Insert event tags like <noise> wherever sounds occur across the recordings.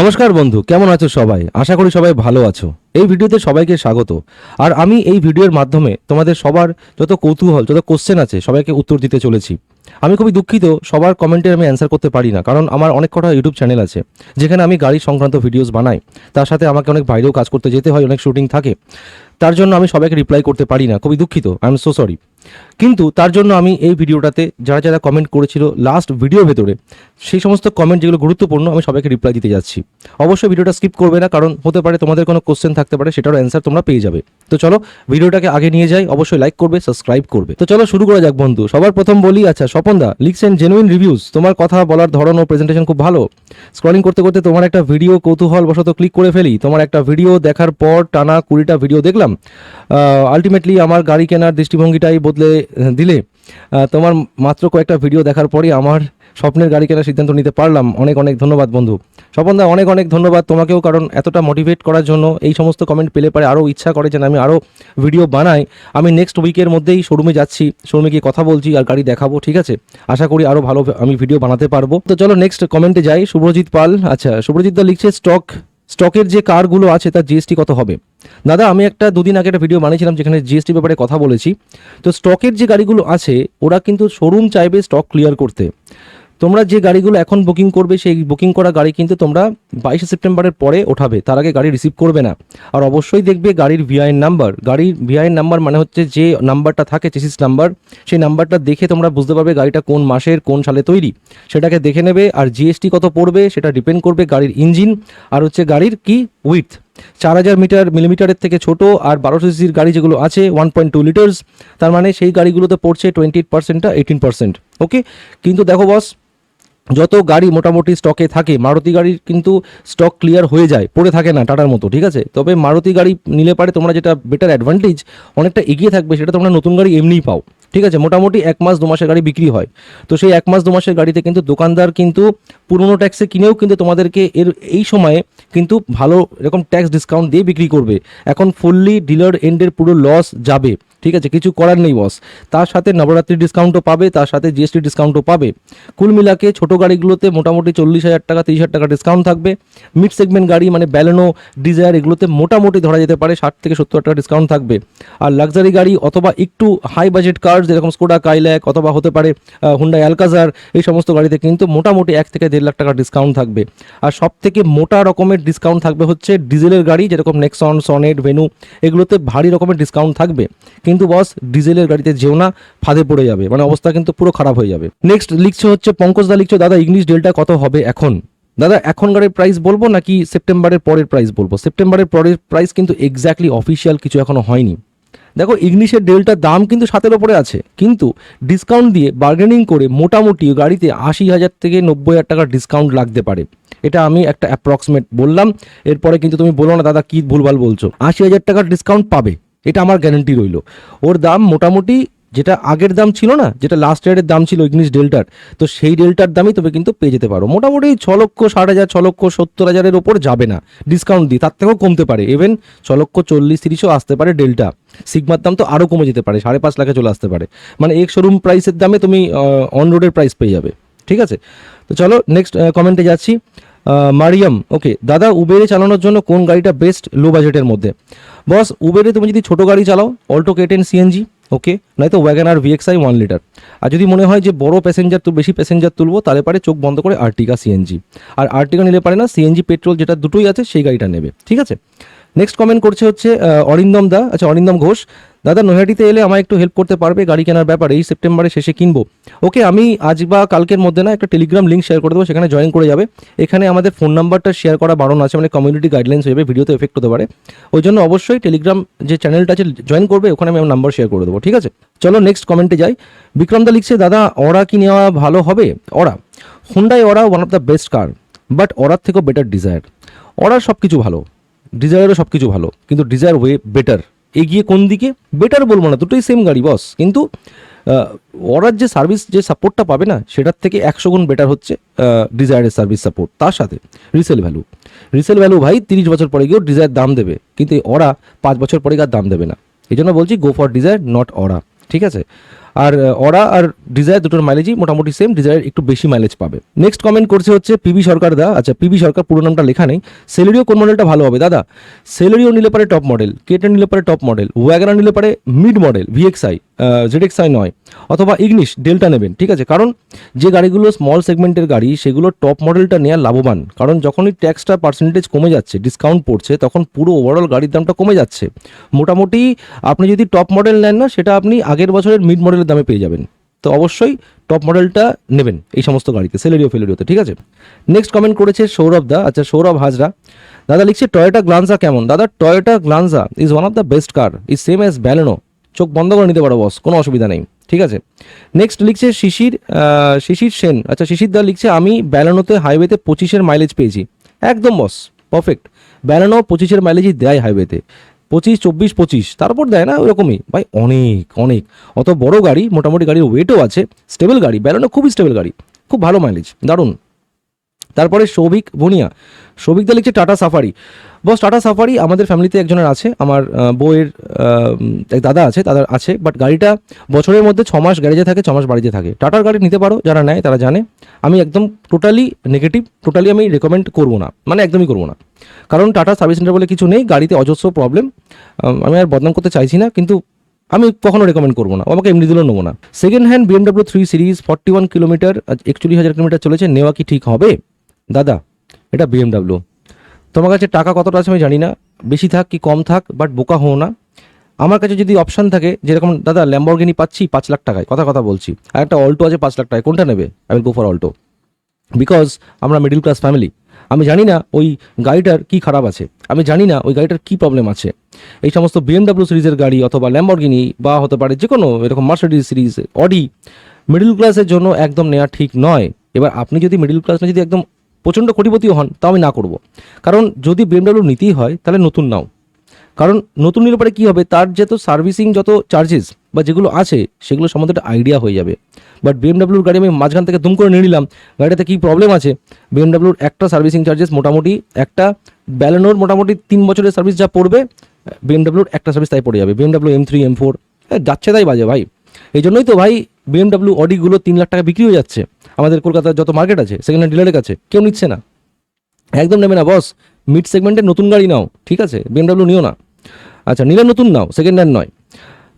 নমস্কার বন্ধু, কেমন আছো সবাই? আশা করি সবাই ভালো আছো। এই ভিডিওতে সবাইকে স্বাগত। আর আমি এই ভিডিওর মাধ্যমে তোমাদের সবার যত কৌতূহল, যত কোশ্চেন আছে, সবাইকে উত্তর দিতে চলেছি। আমি খুবই দুঃখিত, সবার কমেন্টে আমি অ্যান্সার করতে পারি না, কারণ আমার অনেক কটা ইউটিউব চ্যানেল আছে, যেখানে আমি গাড়ি সংক্রান্ত ভিডিওস বানাই। তার সাথে আমাকে অনেক বাইরেও কাজ করতে যেতে হয়, অনেক শুটিং থাকে। তার জন্য আমি সবাইকে রিপ্লাই করতে পারি না, খুবই দুঃখিত আই এম সো সরি কিন্তু তার জন্য আমি এই ভিডিওটাতে যারা যারা কমেন্ট করেছিল লাস্ট ভিডিওর ভেতরে, সেই সমস্ত কমেন্ট যেগুলো গুরুত্বপূর্ণ, আমি সবাইকে রিপ্লাই দিতে যাচ্ছি। অবশ্যই ভিডিওটা স্কিপ করবে না, কারণ হতে পারে তোমাদের কোনো কোশ্চেন থাকতে পারে, সেটারও অ্যান্সার তোমরা পেয়ে যাবে। তো চলো, ভিডিওটাকে আগে নিয়ে যাই, অবশ্যই লাইক করবে সাবস্ক্রাইব করবে। তো চলো, শুরু করা যাক বন্ধু। সবার প্রথম বলি আচ্ছা স্বপনদা লিখছেন জেনুইন রিভিউজ তোমার কথা বলার ধরন ও প্রেজেন্টেশন খুব ভালো। স্ক্রলিং করতে করতে তোমার একটা ভিডিও কৌতূহল বশত ক্লিক করে ফেলি। তোমার একটা ভিডিও দেখার পর টানা কুড়িটা ভিডিও দেখলাম। আলটিমেটলি আমার গাড়ি কেনার দৃষ্টিভঙ্গিটাই বদলে দিলে তোমার মাত্র কয়েকটা ভিডিও দেখার পরই আমার স্বপ্নের গাড়ি কেনার সিদ্ধান্ত নিতে পারলাম। অনেক অনেক ধন্যবাদ, বন্ধু। স্বপন স্বপনদা, অনেক অনেক ধন্যবাদ তোমাকেও, কারণ এতটা মোটিভেট করার জন্য এই সমস্ত কমেন্ট পেলে পারে আরও ইচ্ছা করে যেন আমি আরও ভিডিও বানাই। আমি নেক্সট উইকের মধ্যেই শোরুমে যাচ্ছি শোরুমে গিয়ে কথা বলছি আর গাড়ি দেখাবো, ঠিক আছে? আশা করি আরও ভালো আমি ভিডিও বানাতে পারব। তো চলো নেক্সট কমেন্টে যাই। শুভ্রজিৎ পাল আচ্ছা শুভ্রজিৎ দা লিখছে স্টক স্টকের যে কারগুলো আছে তার জিএসটি কত হবে? দাদা, আমি একটা দুদিন আগে একটা ভিডিও বানিয়েছিলাম যেখানে জিএসটি ব্যাপারে কথা বলেছি। তো স্টকের যে গাড়িগুলো আছে, ওরা কিন্তু শোরুম চাইবে স্টক ক্লিয়ার করতে। তোমরা যে গাড়িগুলো এখন বুকিং করবে, সেই বুকিং করা গাড়ি কিন্তু তোমরা বাইশে সেপ্টেম্বরের পরে ওঠাবে। তার আগে গাড়ি রিসিভ করবে না। আর অবশ্যই দেখবে গাড়ির ভিআইএন নাম্বার গাড়ির ভিআইএন নাম্বার মানে হচ্ছে যে নাম্বারটা থাকে চেসিস নাম্বার সেই নাম্বারটা দেখে তোমরা বুঝতে পারবে গাড়িটা কোন মাসের, কোন সালে তৈরি। সেটাকে দেখে নেবে আর জিএসটি কত পড়বে, সেটা ডিপেন্ড করবে গাড়ির ইঞ্জিন আর হচ্ছে গাড়ির কি উইথ চার হাজার মিটার মিলিমিটারের থেকে ছোট আর বারোশো সিসির গাড়ি যেগুলো আছে ওয়ান পয়েন্ট টু লিটার্স তার মানে সেই গাড়িগুলোতে পড়ছে টোয়েন্টি এইট পার্সেন্টটা এইটিন পার্সেন্ট ওকে কিন্তু দেখো বস যত গাড়ি মোটামুটি স্টকে থাকে, মারুতি গাড়ির কিন্তু স্টক ক্লিয়ার হয়ে যায়, পড়ে থাকে না টাটার মতো, ঠিক আছে? তবে মারুতি গাড়ি নিলে পারে তোমরা যেটা বেটার অ্যাডভান্টেজ অনেকটা এগিয়ে থাকবে, সেটা তোমরা নতুন গাড়ি এমনিই পাও, ঠিক আছে? মোটামুটি এক মাস দু মাসের গাড়ি বিক্রি হয়। তো সেই এক মাস দু মাসের গাড়িতে কিন্তু দোকানদার কিন্তু পুরনো ট্যাক্সে কিনেও কিন্তু তোমাদেরকে এর, এই সময়ে কিন্তু ভালো এরকম ট্যাক্স ডিসকাউন্ট দিয়ে বিক্রি করবে। এখন ফুললি ডিলার এন্ডের পুরো লস যাবে। ঠিক আছে, কিছু করার নেই বস তার সাথে নবরাত্রির ডিসকাউন্টও পাবে, তার সাথে জিএসটি ডিসকাউন্টও পাবে। কুল মিলাকে ছোট গাড়িগুলোতে মোটামুটি চল্লিশ হাজার টাকা, তিরিশ হাজার টাকা ডিসকাউন্ট থাকবে। মিড সেগমেন্ট গাড়ি মানে ব্যালেনো ডিজায়ার এগুলোতে মোটামুটি ধরা যেতে পারে, ষাট থেকে সত্তর টাকা ডিসকাউন্ট থাকবে। আর লাক্সারি গাড়ি অথবা একটু হাই বাজেট কার যেরকম স্কোডা কাইল্যাক অথবা হতে পারে হুন্ডা অ্যালকাজার এই সমস্ত গাড়িতে কিন্তু মোটামুটি এক থেকে দেড় লাখ টাকা ডিসকাউন্ট থাকবে। আর সব থেকে মোটা রকমের ডিসকাউন্ট থাকবে হচ্ছে ডিজেলের গাড়ি, যেরকম নেক্সন সনেট ভেনু এগুলোতে ভারী রকমের ডিসকাউন্ট থাকবে। কিন্তু বস, ডিজেলের গাড়িতে যেও না, ফাঁদে পড়ে যাবে। মানে অবস্থা কিন্তু পুরো খারাপ হয়ে যাবে। নেক্সট লিখছে হচ্ছে, পঙ্কজ দা লিখছে, দাদা ইংলিশ ডেলটা কত হবে এখন? দাদা এখন গাড়ির প্রাইস বলব নাকি সেপ্টেম্বরের পরের প্রাইস বলব? সেপ্টেম্বরের পরের প্রাইস কিন্তু এক্স্যাক্টলি অফিসিয়াল কিছু এখনও হয়নি। দেখো ইংলিশের ডেলটার দাম কিন্তু সাতের ওপরে আছে। কিন্তু ডিসকাউন্ট দিয়ে বার্গেনিং করে মোটামুটি গাড়িতে আশি হাজার থেকে নব্বই হাজার টাকার ডিসকাউন্ট লাগতে পারে। এটা আমি একটা অ্যাপ্রক্সিমেট বললাম। এরপরে কিন্তু তুমি বলো না, দাদা, কি ভুলভাল বলছো? আশি হাজার টাকার ডিসকাউন্ট পাবে। এটা আমার গ্যারেন্টি রইল। ওর দাম মোটামুটি যেটা আগের দাম ছিল না, যেটা লাস্ট ইয়ারের দাম ছিল ইগনিস ডেল্টার তো সেই ডেল্টার দামই তুমি কিন্তু পেয়ে যেতে পারো। মোটামুটি ছ লক্ষ, ষাট হাজার, ছ লক্ষ, সত্তর হাজারের ওপর যাবে না। ডিসকাউন্ট দিয়ে, তার থেকেও কমতে পারে। ইভেন ছ লক্ষ, চল্লিশ, তিরিশও আসতে পারে ডেল্টা সিগমার দাম তো আরও কমে যেতে পারে, সাড়ে পাঁচ লাখে চলে আসতে পারে। মানে এক শোরুম প্রাইসের দামে তুমি অন রোডের প্রাইস পেয়ে যাবে। ঠিক আছে? তো চলো নেক্সট কমেন্টে যাচ্ছি। মারিয়াম ওকে দাদা উবেরে চালানোর জন্য কোন গাড়িটা বেস্ট লো বাজেটের মধ্যে? বস উবেরে তুমি যদি ছোটো গাড়ি চালাও অল্টো কেটেন সিএনজি ওকে নয়তো Wagon R VXI one litre আর যদি মনে হয় যে বড় প্যাসেঞ্জার তো বেশি প্যাসেঞ্জার তুলবো, তাহলে পারে চোখ বন্ধ করে আর্টিকা সিএনজি আর আর্টিকা নিলে পারে না সিএনজি পেট্রোল যেটা দুটোই আছে, সেই গাড়িটা নেবে, ঠিক আছে? নেক্সট কমেন্ট করছে হচ্ছে অরিন্দম দা। আচ্ছা অরিন্দম ঘোষ, দাদা, নৈহাটিতে এলে আমায় একটু হেল্প করতে পারবে? গাড়ি কেনার ব্যাপারে, এই সেপ্টেম্বরের শেষে কিনবো। ওকে আমি আজ বা কালকের মধ্যে না একটা টেলিগ্রাম লিঙ্ক শেয়ার করে দেবো, সেখানে জয়েন করে যাবে। এখানে আমাদের ফোন নাম্বারটা শেয়ার করা বারণ আছে মানে কমিউনিটি গাইডলাইন্স হয়ে ভিডিওতে এফেক্ট হতে পারে। ওই জন্য অবশ্যই টেলিগ্রাম যে চ্যানেলটা আছে জয়েন করবে, ওখানে আমি আমার নাম্বার শেয়ার করে দেবো, ঠিক আছে? চলো নেক্সট কমেন্টে যাই। বিক্রম দা লিখছে, দাদা ওরা কি নেওয়া ভালো হবে? ওরা হুন্ডাই ওরা one of the best car but ওরার থেকেও বেটার ডিজায়ার ওরার সব কিছু ভালো। ডিজায়ারও সব কিছু ভালো, কিন্তু ডিজায়ার ওয়ে বেটার এগিয়ে কোন দিকে? বেটার বলব না, দুটোই সেম গাড়ি বস কিন্তু ওরার যে সার্ভিস যে সাপোর্টটা পাবে না, সেটার থেকে একশো গুণ বেটার হচ্ছে ডিজায়ারের সার্ভিস সাপোর্ট তার সাথে রিসেল ভ্যালু রিসেল ভ্যালু ভাই তিরিশ বছর পরে গিয়েও ডিজায়ার দাম দেবে, কিন্তু ওরা পাঁচ বছর পরে আর দাম দেবে না। এই জন্য বলছি গো ফর ডিজায়ার নট ওরা। ঠিক আছে? আর ওরা আর ডিজায়ার দুটোর মাইলেজই মোটামুটি সেম ডিজায়ার একটু বেশি মাইলেজ পাবে। নেক্সট কমেন্ট করছে হচ্ছে পিবি সরকার দা। আচ্ছা পিবি সরকার পুরো নামটা লেখা নেই। সেলেরিও কোন মডেলটা ভালো হবে? দাদা সেলেরিও নিলে পারে টপ মডেল কেটেন নিলে পারে টপ মডেল ওয়াগানার নিলে পারে মিড মডেল ভিএক্সআই জেডএক্সআই নয়। অথবা ইগনিশ ডেল্টা নেবেন, ঠিক আছে? কারণ যে গাড়িগুলো স্মল সেগমেন্টের গাড়ি, সেগুলো টপ মডেলটা নেওয়া লাভবান। কারণ যখনই ট্যাক্সটা পার্সেন্টেজ কমে যাচ্ছে ডিসকাউন্ট পড়ছে, তখন পুরো ওভারঅল গাড়ির দামটা কমে যাচ্ছে। মোটামুটি আপনি যদি টপ মডেল নেন না, সেটা আপনি আগের বছরের মিড মডেলের দামে পেয়ে যাবেন। তো অবশ্যই টপ মডেলটা নেবেন এই সমস্ত গাড়িতে, সেলেরিও ফেলেরিওতে, ঠিক আছে? নেক্সট কমেন্ট করেছে সৌরভ দা। আচ্ছা সৌরভ হাজরা, দাদা লিখছে টয়োটা গ্লান্সা কেমন? দাদা Toyota Glanza is one of the best car is same as Baleno চোখ বন্ধ করে নিতে পারো বস কোনো অসুবিধা নেই, ঠিক আছে? নেক্সট লিখছে শিশির শিশির সেন। আচ্ছা শিশির দা লিখছে, আমি ব্যালানোতে হাইওয়েতে পঁচিশের মাইলেজ পেয়েছি। একদম বস পারফেক্ট ব্যালানো পঁচিশের মাইলেজই দেয় হাইওয়েতে পঁচিশ, চব্বিশ, পঁচিশ। তারপর দেয় না ওরকমই। ভাই, অনেক অনেক। অত বড় গাড়ি, মোটামুটি গাড়ির ওয়েটও আছে। স্টেবল গাড়ি ব্যালানো খুবই স্টেবল গাড়ি। খুব ভালো মাইলেজ দারুণ। তারপরে সৌভিক ভুনিয়া। সৌভিক দা লিখছে টাটা সাফারি। বস, টাটা সাফারি আমাদের ফ্যামিলিতে একজনের আছে, আমার বউয়ের এক দাদা আছে দাদার আছে, বাট গাড়িটা বছরের মধ্যে ছ মাস গ্যারেজে থাকে, ছ মাস বাড়িতে থাকে। টাটার গাড়ি নিতে পারো, যারা নেয় তারা জানে। আমি একদম টোটালি নেগেটিভ, টোটালি আমি রেকমেন্ড করব না মানে একদমই করব না। কারণ টাটা সার্ভিস সেন্টার বলে কিছু নেই, গাড়িতে অজস্র প্রবলেম। আমি আর বদনাম করতে চাইছি না, কিন্তু আমি কখনো রেকমেন্ড করব না আমাকে এমনি দিলেও নেব না। Second hand BMW three series forty one kilometre একচল্লিশ হাজার কিলোমিটার চলেছে, নেওয়া কি ঠিক হবে? দাদা, এটা বিএমডাব্লিউ তোমার কাছে টাকা কতটা আছে আমি জানি না। বেশি থাক কি কম থাক বাট বোকা হও না। আমার কাছে যদি অপশান থাকে, যেরকম দাদা ল্যাম্বরগিনি পাচ্ছি পাঁচ লাখ টাকায়, কথা কথা বলছি। আর একটা অল্টো আছে পাঁচ লাখ টাকায়, কোনটা নেবে? আমি গো ফর অল্টো বিকজ আমরা মিডিল ক্লাস ফ্যামিলি আমি জানি না ওই গাড়িটার কি খারাপ আছে। আমি জানি না ওই গাড়িটার কি প্রবলেম আছে। এই সমস্ত বিএমডাব্লিউ সিরিজের গাড়ি অথবা ল্যাম্বরগিনি বা হতে পারে যে কোনো এরকম মার্সিডিজ সিরিজ অডি মিডিল ক্লাসের জন্য একদম নেওয়া ঠিক নয়। এবার আপনি যদি মিডিল ক্লাস না যদি একদম প্রচণ্ড কোটিপতি হন, তাও আমি না করব। কারণ যদি বিএমডাব্লিউ নিতেই হয়, তাহলে নতুন নাও। কারণ নতুন নিলে পরে কী হবে? তার যত সার্ভিসিং যত চার্জেস বা যেগুলো আছে, সেগুলো সম্বন্ধে একটা আইডিয়া হয়ে যাবে। বাট বিএমডাব্লিউর গাড়ি আমি মাঝখান থেকে দুম করে নিয়ে নিলাম। গাড়িটাতে কী প্রবলেম আছে? বিএমডাব্লিউর একটা সার্ভিসিং চার্জেস মোটামুটি, একটা ব্যালেনোর মোটামুটি তিন বছরের সার্ভিস যা পড়বে বিএমডাব্লিউর একটা সার্ভিস তাই পড়ে যাবে। BMW M three M four যাচ্ছে তাই বাজে ভাই। এই জন্যই তো ভাই বিএমডাব্লিউ অডিগুলো তিন লাখ টাকা বিক্রি হয়ে যাচ্ছে। আমাদের কলকাতার যত মার্কেট আছে সেকেন্ড হ্যান্ড ডিলারের কাছে, কেউ নিচ্ছে না। একদম নেবে না বস মিড সেগমেন্টের নতুন গাড়ি নাও, ঠিক আছে? বিএমডাব্লিউ নিও না। আচ্ছা নিলে নতুন নাও সেকেন্ড হ্যান্ড নয়।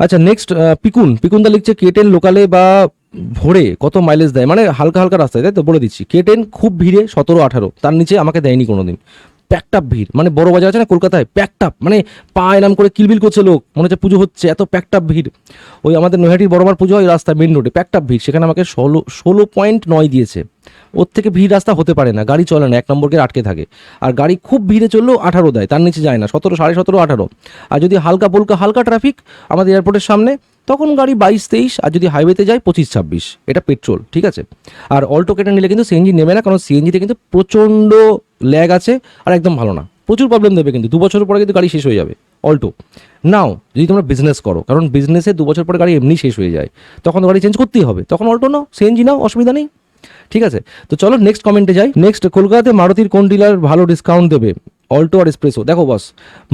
আচ্ছা নেক্সট পিকুন। পিকুনদা লিখছে কেটেন লোকালে বা ভোরে কত মাইলেজ দেয়? মানে হালকা হালকা রাস্তায়, তাই তো? বলে দিচ্ছি। কেটেন খুব ভিড়ে সতেরো আঠারো, তার নিচে আমাকে দেয়নি কোনোদিন। প্যাকটাপ ভিড়। মানে বড় বাজার আছে না কলকাতায় প্যাকটাপ মানে পা এরাম করে কিলবিল করছে লোক। মনে হচ্ছে পুজো হচ্ছে, এত প্যাকটাপ ভিড়। ওই আমাদের নৈহাটির বড়বার পুজো হয় রাস্তা মেন রোডে প্যাকটাপ ভিড়। সেখানে আমাকে ষোলো ষোলো পয়েন্ট নয় দিয়েছে। ওর থেকে ভিড় রাস্তা হতে পারে না, গাড়ি চলে না, এক নম্বরকে আটকে থাকে। আর গাড়ি খুব ভিড়ে চললেও আঠারো দেয়, তার নিচে যায় না, সতেরো, সাড়ে সতেরো, আঠারো। আর যদি হালকা পোলকা হালকা ট্রাফিক আমাদের এয়ারপোর্টের সামনে তখন গাড়ি বাইশ তেইশ, আর যদি হাইওয়েতে যায় পঁচিশ ছাব্বিশ, এটা পেট্রোল ঠিক আছে? আর অল্টো কেটে নিলে কিন্তু সিএনজি নেবে না, কারণ সিএনজিতে কিন্তু প্রচণ্ড ল্যাগ আছে, আর একদম ভালো না। প্রচুর প্রবলেম দেবে কিন্তু, দু বছর পরে কিন্তু গাড়ি শেষ হয়ে যাবে অল্টো নাও যদি তোমরা বিজনেস করো, কারণ বিজনেসে দু বছর পরে গাড়ি এমনি শেষ হয়ে যায়, তখন গাড়ি চেঞ্জ করতেই হবে, তখন অল্টো নাও সিএনজি নাও, অসুবিধা নেই, ঠিক আছে? তো চলো নেক্সট কমেন্টে যাই নেক্সট কলকাতাতে মারুতির কোন ডিলার ভালো ডিসকাউন্ট দেবে? অল্টো আর এক্সপ্রেসো দেখো বস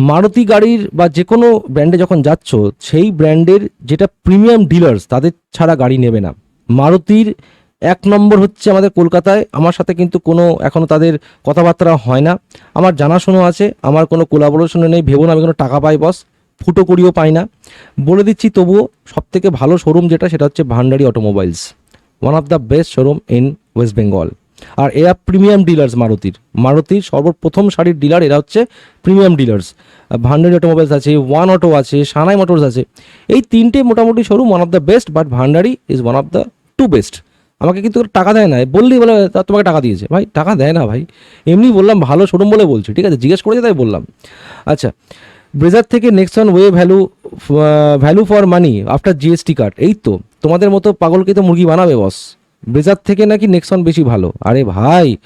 মারুতি গাড়ির বা যে কোনো ব্র্যান্ডে যখন যাচ্ছ, সেই ব্র্যান্ডের যেটা প্রিমিয়াম ডিলার্স তাদের ছাড়া গাড়ি নেবে না। মারুতির এক নম্বর হচ্ছে আমাদের কলকাতায়, আমার সাথে কিন্তু কোনো এখনও তাদের কথাবার্তা হয় না। আমার জানাশোনা আছে, আমার কোনো কোলাবোরেশনে নেই, ভেবো না আমি কোনো টাকা পাই বস ফুটো করিও পাই না। বলে দিচ্ছি তবুও সব থেকে ভালো শোরুম যেটা, সেটা হচ্ছে Bhandari automobiles one of the best showroom in West Bengal আর এরা প্রিমিয়াম ডিলার্স মারুতির। মারুতির সর্বপ্রথম শাড়ির ডিলার এরা হচ্ছে প্রিমিয়াম ডিলার্স ভান্ডারি অটোমোবাইলস আছে ওয়ান অটো আছে সানাই মোটরস আছে। এই তিনটে মোটামুটি showroom one of the best but Bhandari is one of the two best আমাকে কিন্তু টাকা দেয় না বললেই বলে তোমাকে টাকা দিয়েছে। ভাই, টাকা দেয় না ভাই। এমনি বললাম, ভালো শোরুম বলে বলছি, ঠিক আছে? জিজ্ঞেস করেছে তাই বললাম। আচ্ছা ব্রেজার থেকে Nexon way value value for money after GST card এই তো, তোমাদের মতো পাগলকে তো মুরগি বানাবে বস ব্রেজার থেকে নাকি নেক্সন বেশি ভালো। আরে ভাই,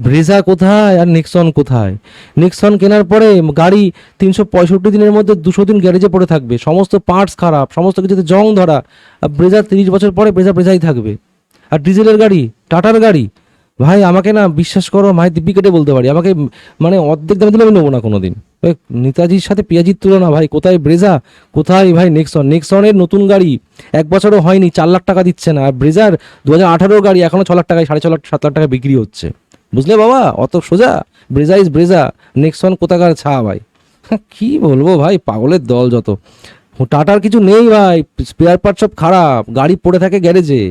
ব্রেজা কোথায় আর নেক্সন কোথায়? নেক্সন কেনার পরে গাড়ি তিনশো পঁয়ষট্টি দিনের মধ্যে দুশো দিন গ্যারেজে পড়ে থাকবে। সমস্ত পার্টস খারাপ, সমস্ত কিছুতে জং ধরা। আর ব্রেজার তিরিশ বছর পরে ব্রেজা ব্রেজাই থাকবে। আর ডিজেলের গাড়ি, টাটার গাড়ি। ভাই, আমাকে না, বিশ্বাস করো মায়ের দিব্যি কেটে বলতে পারি। আমাকে মানে অর্ধেক দামে দিলে আমি নেব না কোনো দিন নেতাজির সাথে পেঁয়াজির তুলনা, ভাই, কোথায় ব্রেজা? কোথায়, ভাই, নেক্সন? নেক্সনের নতুন গাড়ি এক বছরও হয়নি, চার লাখ টাকা দিচ্ছে না। আর ব্রেজার দু হাজার গাড়ি এখনও ছ লাখ টাকায়, সাড়ে ছ লাখ, সাত লাখ টাকা বিক্রি হচ্ছে। বুঝলে বাবা? অত সোজা? ব্রেজা ইজ ব্রেজা, নেক্সন কোথাকার ছা, ভাই? <laughs> কি বলব, ভাই? পাগলের দল যত। টাটার কিছু নেই ভাই স্পেয়ার পার্ট সব খারাপ, গাড়ি পড়ে থাকে গ্যারেজে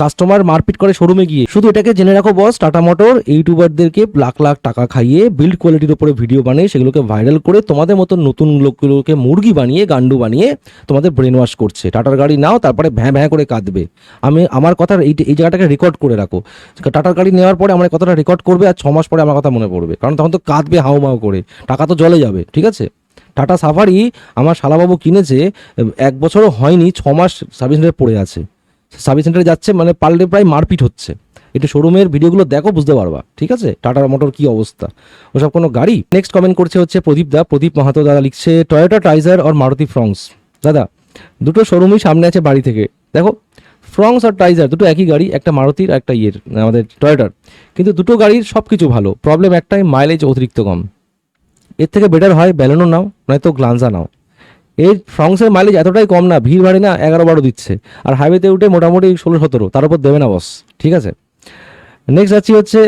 কাস্টমার মারপিট করে শোরুমে গিয়ে। শুধু এটাকে জেনে রাখো বস টাটা মোটর ইউটিউবারদেরকে লাখ লাখ টাকা খাইয়ে বিল্ড কোয়ালিটির উপরে ভিডিও বানিয়ে সেগুলোকে ভাইরাল করে তোমাদের মতো নতুন লোকগুলোকে মুরগি বানিয়ে, গান্ডু বানিয়ে তোমাদের ব্রেন ওয়াশ করছে। টাটার গাড়ি নাও, তারপরে ভ্যাঁ ভ্যাঁ করে কাঁদবে। আমি, আমার কথা এই এই জায়গাটাকে রেকর্ড করে রাখো। টাটার গাড়ি নেওয়ার পরে আমার কথাটা রেকর্ড করবে আর ছ মাস পরে আমার কথা মনে পড়বে। কারণ তখন তো কাঁদবে হাউ করে। টাকা তো জলে যাবে, ঠিক আছে? টাটা সাফারি আমার শালাবাবু কিনেছে, এক বছরও হয়নি, ছ মাস সার্ভিস সেন্টারে পড়ে আছে। সার্ভিস সেন্টারে যাচ্ছে মানে পাল্টে প্রায় মারপিট হচ্ছে। একটু শোরুমের ভিডিওগুলো দেখো, বুঝতে পারবা। ঠিক আছে? টাটার মোটর কি অবস্থা? ওসব কোনো গাড়ি? নেক্সট কমেন্ট করছে হচ্ছে প্রদীপ দা। প্রদীপ মাহাতো দাদা লিখছে টয়োটা টাইজার আর মারুতি ফ্রংস দাদা, দুটো শোরুমই সামনে আছে বাড়ি থেকে। দেখো ফ্রংস আর টাইজার দুটো একই গাড়ি, একটা মারুতির একটা ইয়ের, আমাদের টয়োটার কিন্তু দুটো গাড়ির সব কিছু ভালো। প্রবলেম একটাই মাইলেজ অতিরিক্ত কম। এর থেকে বেটার হয় ব্যালেনো নাও, নয়তো গ্লান্সা নাও। এর ফ্রংসের মাইলেজ এতটাই কম না, ভিড় ভাড়ি না, এগারো বারো দিচ্ছে। আর হাইওয়েতে উঠে মোটামুটি ষোলো সতেরো, তার উপর দেবে না বস ঠিক আছে? নেক্সট যাচ্ছি হচ্ছে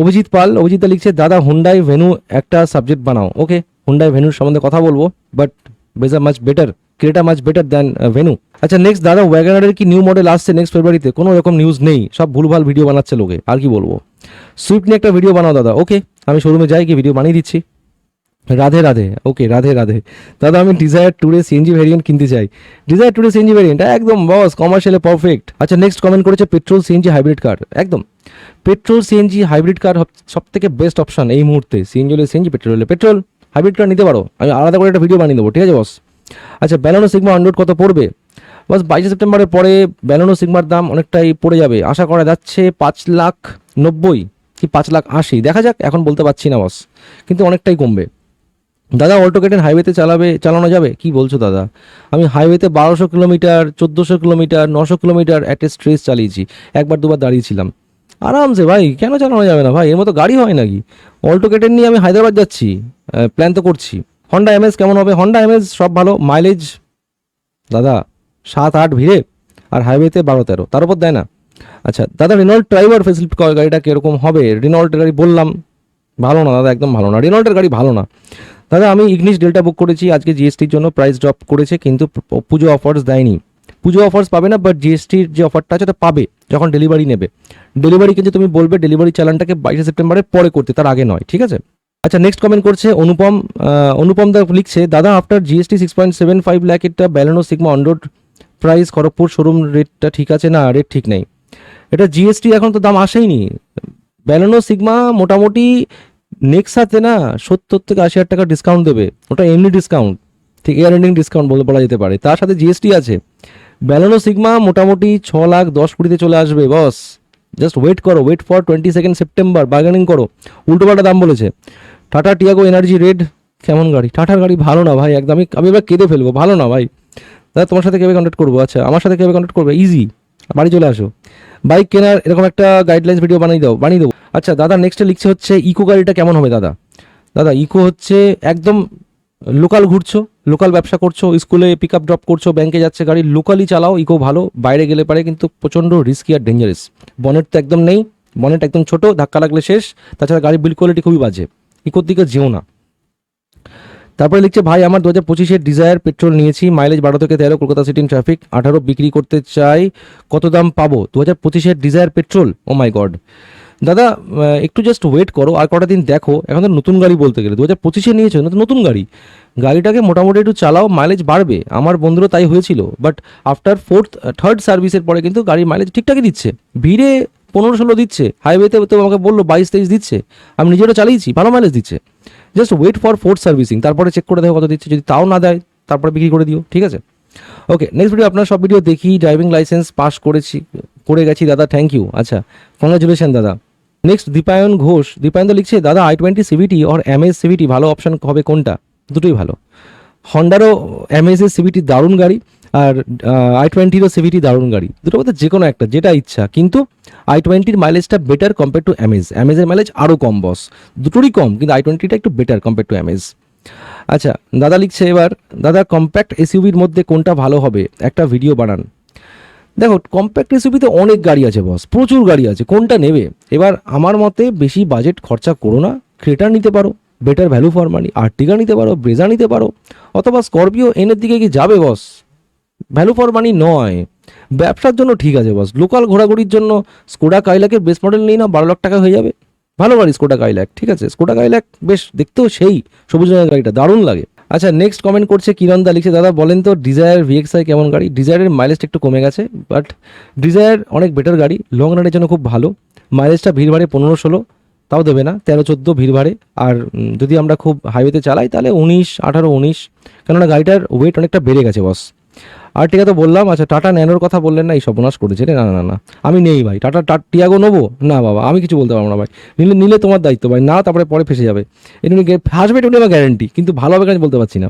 অভিজিৎ পাল। অভিজিৎ লিখছে, দাদা হুন্ডাই ভেনু একটা সাবজেক্ট বানাও। ওকে হুন্ডাই ভেনুর সম্বন্ধে কথা বলব but base much better Creta much better than Venue আচ্ছা নেক্সট দাদা ওয়াগানারের কি নিউ মডেল আসছে নেক্সট ফেব্রুয়ারিতে কোনো রকম নিউজ নেই, সব ভুলভাল ভিডিও বানাচ্ছে লোকে, আর কি বলব? সুইফট নিয়ে একটা ভিডিও বানাও, দাদা ওকে আমি শোরুমে যাই কি ভিডিও বানিয়ে দিচ্ছি। রাধে রাধে ওকে রাধে রাধে। দাদা, আমি ডিজায়ার টুরে সিএনজি ভ্যারিয়েন্ট কিনতে চাই। ডিজায়ার টুরে সিএনজি ভ্যারিয়েন্ট একদম বস কমার্শিয়ালে পারফেক্ট আচ্ছা নেক্সট কমেন্ট করেছে পেট্রোল সিএনজি হাইব্রিড কার একদম। পেট্রোল সিএনজি হাইব্রিড কার সব থেকে বেস্ট অপশন এই মুহূর্তে। সিএনজি হলে সিএনজি পেট্রোল হলে পেট্রোল হাইব্রিড কার নিতে পারো। আমি আলাদা করে একটা ভিডিও বানিয়ে দেবো, ঠিক আছে বস আচ্ছা ব্যালানো সিগমা আন্ড্রয়েড কত পড়বে? বস বাইশে সেপ্টেম্বরের পরে ব্যালানো সিগমার দাম অনেকটাই পড়ে যাবে। আশা করা যাচ্ছে পাঁচ লাখ নব্বই, কি পাঁচ লাখ আশি। দেখা যাক, এখন বলতে পারছি না বস কিন্তু অনেকটাই কমবে। দাদা অল্টোকেটেন হাইওয়েতে চালাবে, চালানো যাবে? কি বলছো দাদা? আমি হাইওয়েতে বারোশো কিলোমিটার, চোদ্দোশো কিলোমিটার, নশো কিলোমিটার একটা স্ট্রেস চালিয়েছি। একবার দুবার দাঁড়িয়েছিলাম। আরামসে ভাই, কেন চালানো যাবে না ভাই? এর মতো গাড়ি হয় নাকি? অল্টোকেটেন নিয়ে আমি হায়দ্রাবাদ যাচ্ছি প্ল্যান তো করছি। হন্ডা এমএস কেমন হবে? হন্ডা এমএস সব ভালো। মাইলেজ দাদা, সাত, আট ভিড়ে। আর হাইওয়েতে বারো, তেরো। তার উপর দেয় না। আচ্ছা দাদা রিনল্ট ড্রাইভার ফেসিলিটি গাড়িটা কীরকম হবে? রিনল্টের গাড়ি বললাম। ভালো না দাদা, একদম ভালো না। রিনল্টের গাড়ি ভালো না। দাদা, আমি ইগনিশ ডেল্টা বুক করেছি, আজকে জিএসটির জন্য প্রাইস ড্রপ করেছে, কিন্তু পুজো অফার্স দেয়নি। পুজো অফার্স পাবে না বাট জিএসটির যে অফারটা আছে, ওটা পাবে যখন ডেলিভারি নেবে। ডেলিভারি কিন্তু তুমি বলবে ডেলিভারি চালানটাকে বাইশে সেপ্টেম্বরের পরে করতে, তার আগে নয়, ঠিক আছে? আচ্ছা নেক্সট কমেন্ট করছে অনুপম অনুপম দা লিখছে, দাদা after GST six point seven five lakh এটা Baleno Sigma on road price Kharagpur showroom রেটটা ঠিক আছে? না রেট ঠিক নেই। এটা জিএসটি এখন তো দাম আসেইনি। ব্যালেনো সিগমা মোটামুটি নেক্সাতে না সত্তর থেকে আশি হাজার টাকা ডিসকাউন্ট দেবে। ওটা এমনি ডিসকাউন্ট ঠিক এয়ার এন্ডিং ডিসকাউন্ট বলে বলা যেতে পারে। তার সাথে জিএসটি আছে। ব্যালেনো সিগমা মোটামুটি ছ লাখ দশ কোটিতে চলে আসবে বস জাস্ট ওয়েট করো wait for twenty second September bargaining করো। উল্টোপাল্টা দাম বলেছে। টাটা টিয়াগো এনার্জি রেড কেমন গাড়ি? টাটার গাড়ি ভালো না ভাই একদম আমি এবার কেঁদে ফেলব। ভালো না ভাই। দাদা তোমার সাথে কীভাবে কন্ট্যাক্ট করব? আচ্ছা আমার সাথে কীভাবে কন্ট্যাক্ট করবে? ইজি বাড়ি চলে আসো। বাইক কেনার এরকম একটা গাইডলাইন্স ভিডিও বানিয়ে দাও, বানিয়ে দেবো। আচ্ছা দাদা নেক্সটে লিখছে হচ্ছে ইকো গাড়িটা কেমন হবে দাদা? দাদা ইকো হচ্ছে একদম লোকাল ঘুরছো লোকাল ব্যবসা করছ স্কুলে পিক আপ ড্রপ করছ ব্যাংকে যাচ্ছে গাড়ি লোকালি চালাও ইকো ভালো, বাইরে গেলে পারে কিন্তু প্রচণ্ড রিস্কি আর ডেঞ্জারাস বনেট তো একদম নেই বনেট একদম ছোট, ধাক্কা লাগলে শেষ, তাছাড়া গাড়ির বিল কোয়ালিটি খুবই বাজে। ইকোর দিকে যেও না। তারপরে লিখছে, ভাই, আমার দু হাজার পঁচিশের ডিজায়ার পেট্রোল নিয়েছি মাইলেজ বারো থেকে তেরো কলকাতা সিটি ট্রাফিক আঠারো বিক্রি করতে চাই, কত দাম পাবো? দু হাজার পঁচিশের Dzire petrol oh my god দাদা একটু জাস্ট ওয়েট করো, আর কটা দিন দেখো, এখন তো নতুন গাড়ি বলতে গেলে দু হাজার পঁচিশে নিয়েছো না তো নতুন গাড়ি। গাড়িটাকে মোটামুটি একটু চালাও মাইলেজ বাড়বে। আমার বন্ধুরও তাই হয়েছিল বাট আফটার ফোর্থ থার্ড সার্ভিসের পরে কিন্তু গাড়ির মাইলেজ ঠিকঠাকই দিচ্ছে। ভিড়ে পনেরো ষোলো দিচ্ছে হাইওয়েতে তো আমাকে বলল, বাইশ তেইশ দিচ্ছে। আমি নিজেরও চালিয়েছি, ভালো মাইলেজ দিচ্ছে। Just wait for fourth servicing তারপরে চেক করে দেখো কত দিচ্ছে। যদি তাও না দেয়, তারপরে বিক্রি করে দিও। ঠিক আছে? ওকে নেক্সট ভিডিও আপনার সব ভিডিও দেখি। ড্রাইভিং লাইসেন্স পাস করেছি, করে গেছি। দাদা থ্যাংক ইউ আচ্ছা কংগ্রাচুলেশন দাদা। নেক্সট দীপায়ন ঘোষ। দীপায়ন তো লিখছে, দাদা I twenty CVT or Amaze CVT ভালো অপশন হবে কোনটা? দুটোই ভালো। হন্ডারও এমএস এর সিভিটি দারুণ গাড়ি। আর আই টোয়েন্টিরও সিভিটি দারুণ গাড়ি। দুটোর মধ্যে যে কোনো একটা, যেটা ইচ্ছা। কিন্তু আই টোয়েন্টির মাইলেজটা বেটার কম্পেয়ার টু অ্যামেজ অ্যামেজের মাইলেজ আরও কম বস দুটোরই কম, কিন্তু আই টোয়েন্টিটা একটু বেটার কম্পেয়ার টু অ্যামেজ আচ্ছা দাদা লিখছে এবার, দাদা কম্প্যাক্ট এসইউভির মধ্যে কোনটা ভালো হবে? একটা ভিডিও বানান। দেখো কম্প্যাক্ট এসইউভিতে অনেক গাড়ি আছে বস প্রচুর গাড়ি আছে, কোনটা নেবে? এবার আমার মতে বেশি বাজেট খরচা করো না, ক্রেটার নিতে পারো better value for money Ertiga নিতে পারো ব্রেজা নিতে পারো, অথবা স্করপিও এনের দিকে কি যাবে বস ভ্যালু ফর মানি নয়। ব্যবসার জন্য ঠিক আছে বস লোকাল ঘোরাঘুরির জন্য স্কোডা কাইলাকের বেস মডেল নিই না বারো লাখ টাকা হয়ে যাবে। ভালো গাড়ি স্কোডা কাইলাক ঠিক আছে? স্কোডা কাইলাক বেশ, দেখতেও সেই সবুজ রঙের গাড়িটা, দারুণ লাগে। আচ্ছা নেক্সট কমেন্ট করছে কিরণ দা, লিখছে, দাদা, বলেন তো ডিজায়ার ভিএক্সআই কেমন গাড়ি? ডিজায়ারের মাইলেজটা একটু কমে গেছে বাট ডিজায়ার অনেক বেটার গাড়ি লং রানের জন্য খুব ভালো। মাইলেজটা ভিড় ভাড়ে পনেরো ষোলো, তাও দেবে না, তেরো চোদ্দ ভিড় ভাড়ে আর যদি আমরা খুব হাইওয়েতে চালাই, তাহলে উনিশ, আঠারো, উনিশ, কেননা গাড়িটার ওয়েট অনেকটা বেড়ে গেছে বস আর্টিকা তো বললাম আচ্ছা টাটা ন্যানোর কথা বললেন না, এই সর্বনাশ করেছে রে, না না না, আমি নেই ভাই। টাটা টিয়াগো নেব? না বাবা, আমি কিছু বলতে পারব না ভাই। নিলে নিলে তোমার দায়িত্ব ভাই, না তারপরে পরে ফেসে যাবে। এটুকু হাসবে এটুকু আমার গ্যারেন্টি কিন্তু ভালো হবে কাজ বলতে পারছি না।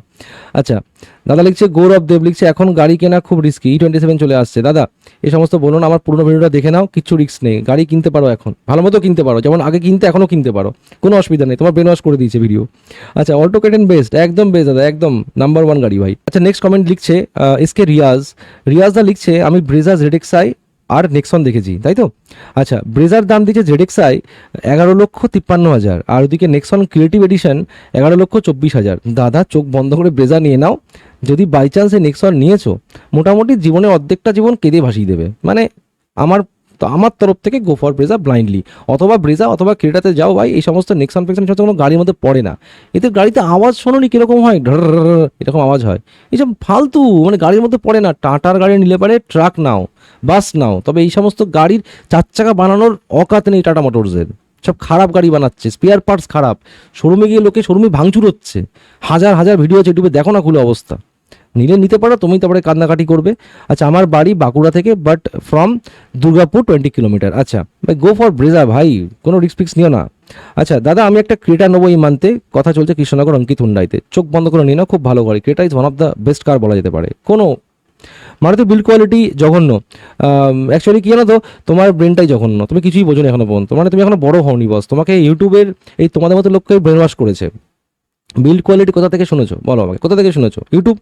আচ্ছা দাদা লিখছে, গৌরব দেব লিখছে, এখন গাড়ি কেনা খুব রিস্কি ই টোয়েন্টি সেভেন চলে আসছে। দাদা এই সমস্ত বলুন, আমার পুরনো ভিডিওটা দেখে নাও, কিছু রিস্ক নেই, গাড়ি কিনতে পারো এখন, ভালো মতো কিনতে পারো, যেমন আগে কিনতে, এখনও কিনতে পারো, কোনো অসুবিধা নেই, তোমার ব্রেন করে দিয়েছে ভিডিও আচ্ছা অল্টো কেটেন বেস্ট একদম বেস্ট দাদা, একদম নাম্বার ওয়ান গাড়ি ভাই। আচ্ছা নেক্সট কমেন্ট লিখছে এসকে রিয়াজ রিয়াজ দা লিখছে, আমি ব্রেজাজ রেডেক্সাই আর নেক্সন দেখেছি, তাই তো? আচ্ছা ব্রেজার দাম দিচ্ছে জেডেক্সাই এগারো লক্ষ তিপ্পান্ন হাজার, আর ওদিকে নেক্সন ক্রিয়েটিভ এডিশন এগারো লক্ষ চব্বিশ হাজার। দাদা, চোখ বন্ধ করে ব্রেজার নিয়ে নাও। যদি বাই চান্সে নেক্সন নিয়েছো, মোটামুটি জীবনে অর্ধেকটা জীবন কেঁদে ভাসিয়ে দেবে। মানে আমার তো আমার তরফ থেকে গো ফর ব্রেজা ব্লাইন্ডলি অথবা ব্রেজা অথবা ক্রেটাতে যাও ভাই, এই সমস্ত নেক্সন ফেক্সন সমস্ত কোনো গাড়ির মধ্যে পড়ে না। এতে গাড়িতে আওয়াজ শোনোনি কীরকম হয়? এরকম আওয়াজ হয়। এইসব ফালতু মানে গাড়ির মধ্যে পড়ে না। টাটার গাড়ি নিলে পারে, ট্রাক নাও। বাস নাও। তবে এই সমস্ত গাড়ির চার চাকা বানানোর অকাত নেই টাটা মোটরসের সব খারাপ গাড়ি বানাচ্ছে স্পেয়ার পার্টস খারাপ। শোরুমে গিয়ে লোকে শোরুমে ভাঙচুর হচ্ছে। হাজার হাজার ভিডিও আছে ইউটিউবে, দেখো না খুলে অবস্থা। নিলে নিতে পারো, তুমি তারপরে কান্নাকাটি করবে। আচ্ছা আমার বাড়ি বাঁকুড়া থেকে but from Durgapur twenty kilometre আচ্ছা ভাই গো ফর ব্রেজা ভাই, কোনো রিক্স ফিক্স নিও না। আচ্ছা দাদা, আমি একটা ক্রেটা নেব এই মান্থে কথা চলছে কৃষ্ণনগর অঙ্কিত হুন্ডাইতে। চোখ বন্ধ করে নিয়ে নাও, খুব ভালো গাড়ি। Creta is one of the best car বলা যেতে পারে। কোনো মারুতি বিল্ড কোয়ালিটি জঘন্য। অ্যাকচুয়ালি কী জানো তো, তোমার ব্রেনটাই জঘন্য। তুমি কিছুই বোঝো না এখনও পর্যন্ত। মানে তুমি এখনও বড় হওনি বস তোমাকে ইউটিউবের এই তোমাদের মতো লোককে ব্রেন ওয়াশ করেছে। বিল্ড কোয়ালিটি কোথা থেকে শুনেছো? বলো আমাকে, কোথা থেকে শুনেছো? ইউটিউব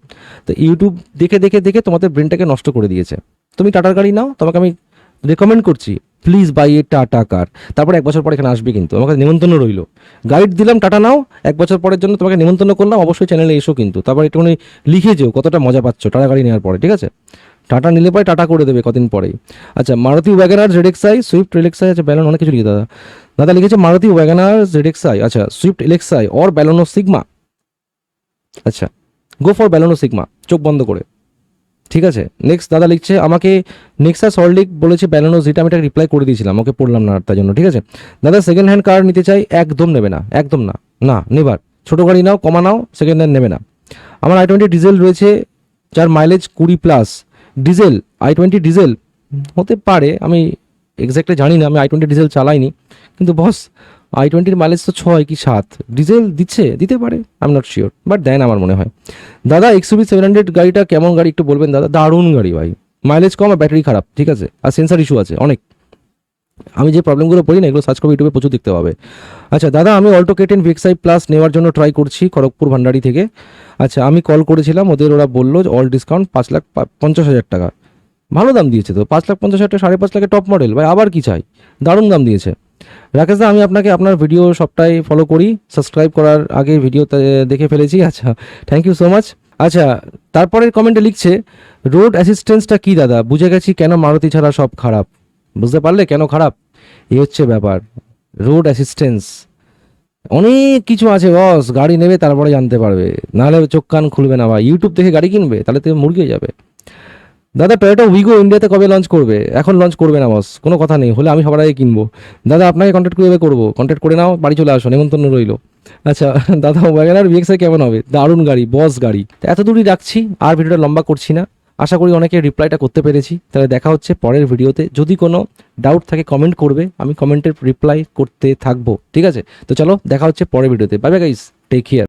তো ইউটিউব দেখে দেখে দেখে তোমাদের ব্রেনটাকে নষ্ট করে দিয়েছে। তুমি টাটার গাড়ি নাও, তোমাকে আমি রেকমেন্ড করছি। Please buy a Tata car তারপরে এক বছর পরে এখানে আসবে কিন্তু। আমাকে নিমন্ত্রণ রইল। গাইড দিলাম টাটা নাও। এক বছর পরের জন্য তোমাকে নিমন্ত্রণ করলাম, অবশ্যই চ্যানেলে এসো কিন্তু। তারপর একটুখানি লিখে যেও, কতটা মজা পাচ্ছ টাটা গাড়ি নেওয়ার পরে, ঠিক আছে? টাটা নিলে পরে টাটা করে দেবে কদিন পরেই। আচ্ছা Maruti Wagon R ZXi Swift LXi আচ্ছা ব্যালন অনেক কিছু লিখে দাদা দাদা লিখেছে মারুতি ওয়াগানার জেডেক্সাই আচ্ছা Swift LXi or Baleno Sigma আচ্ছা গো ফর ব্যালোনো সিগমা চোখ বন্ধ করে। ঠিক আছে? নেক্সট দাদা লিখছে, আমাকে নেক্সা সল্ডিক বলেছে ব্যালোনো যেটা আমি এটা রিপ্লাই করে দিয়েছিলাম, ওকে পড়লাম না তার জন্য, ঠিক আছে? দাদা সেকেন্ড হ্যান্ড কার নিতে চাই, একদম নেবে না, একদম না না, নেবার। ছোটো গাড়ি নাও, কমা নাও সেকেন্ড হ্যান্ড নেবে না। আমার আই টোয়েন্টি ডিজেল রয়েছে, যার মাইলেজ কুড়ি plus diesel I twenty diesel হতে পারে, আমি এক্স্যাক্টলি জানি না, আমি আই টোয়েন্টি ডিজেল চালাইনি, কিন্তু বস আই টোয়েন্টির মাইলেজ তো ছয় কি সাত? ডিজেল দিচ্ছে, দিতে পারে I am not sure but then আমার মনে হয়। দাদা এক্সুবি সেভেন হান্ড্রেড গাড়িটা কেমন গাড়ি একটু বলবেন দাদা? দারুণ গাড়ি ভাই। মাইলেজ কম আর ব্যাটারি খারাপ, ঠিক আছে? আর সেন্সার ইস্যু আছে, অনেক। আমি যে প্রবলেমগুলো পড়ি না, এগুলো সার্চ করে ইউটিউবে প্রচুর দেখতে পাবে। আচ্ছা দাদা, আমি অল্টো কেটেন ভিক্সাই প্লাস নেওয়ার জন্য ট্রাই করছি খড়গপুর ভান্ডারি থেকে। আচ্ছা আমি কল করেছিলাম, ওদের ওরা বলল অল ডিসকাউন্ট পাঁচ লাখ পঞ্চাশ হাজার টাকা। ভালো দাম দিয়েছে তো, পাঁচ লাখ পঞ্চাশ হাজার টাকা, সাড়ে পাঁচ লাখের টপ মডেল ভাই, আবার কি চাই? দারুণ দাম দিয়েছে। রাকেশ দা, আমি আপনাকে আপনার ভিডিও সবটাই ফলো করি। সাবস্ক্রাইব করার আগে ভিডিও দেখে ফেলেছি। আচ্ছা থ্যাংক ইউ সো মাচ আচ্ছা তারপরের কমেন্টে লিখছে রোড অ্যাসিস্ট্যান্সটা কি দাদা? বুঝে গেছি কেন মারুতি ছাড়া সব খারাপ। বুঝতে পারলে কেন খারাপ? এই হচ্ছে ব্যাপার। রোড অ্যাসিস্ট্যান্স অনেক কিছু আছে বস গাড়ি নেবে, তারপরে জানতে পারবে। নাহলে চোখ কান খুলবে না ভাই। ইউটিউব থেকে গাড়ি কিনবে, তাহলে তো মুরগিয়ে যাবে। দাদা টয়োটা উইগো ইন্ডিয়াতে কবে লঞ্চ করবে? এখন লঞ্চ করবে না বস কোনো কথা নেই, হলে আমি সবার আগে কিনবো। দাদা, আপনাকে কন্ট্যাক্ট করে করব? কন্ট্যাক্ট করে নাও, বাড়ি চলে আসো, নেমন্তন্ন রইল। আচ্ছা <laughs> দাদা ওয়াগনার বিএক্সআই কেমন হবে? দারুণ গাড়ি বস গাড়ি। এত দূরই রাখছি আর ভিডিওটা লম্বা করছি না। আশা করি অনেকে রিপ্লাইটা করতে পেরেছি। তাহলে দেখা হচ্ছে পরের ভিডিওতে। যদি কোনো ডাউট থাকে কমেন্ট করবে। আমি কমেন্টের রিপ্লাই করতে থাকব, ঠিক আছে? তো চলো, দেখা হচ্ছে পরের ভিডিওতে। Bye bye guys take care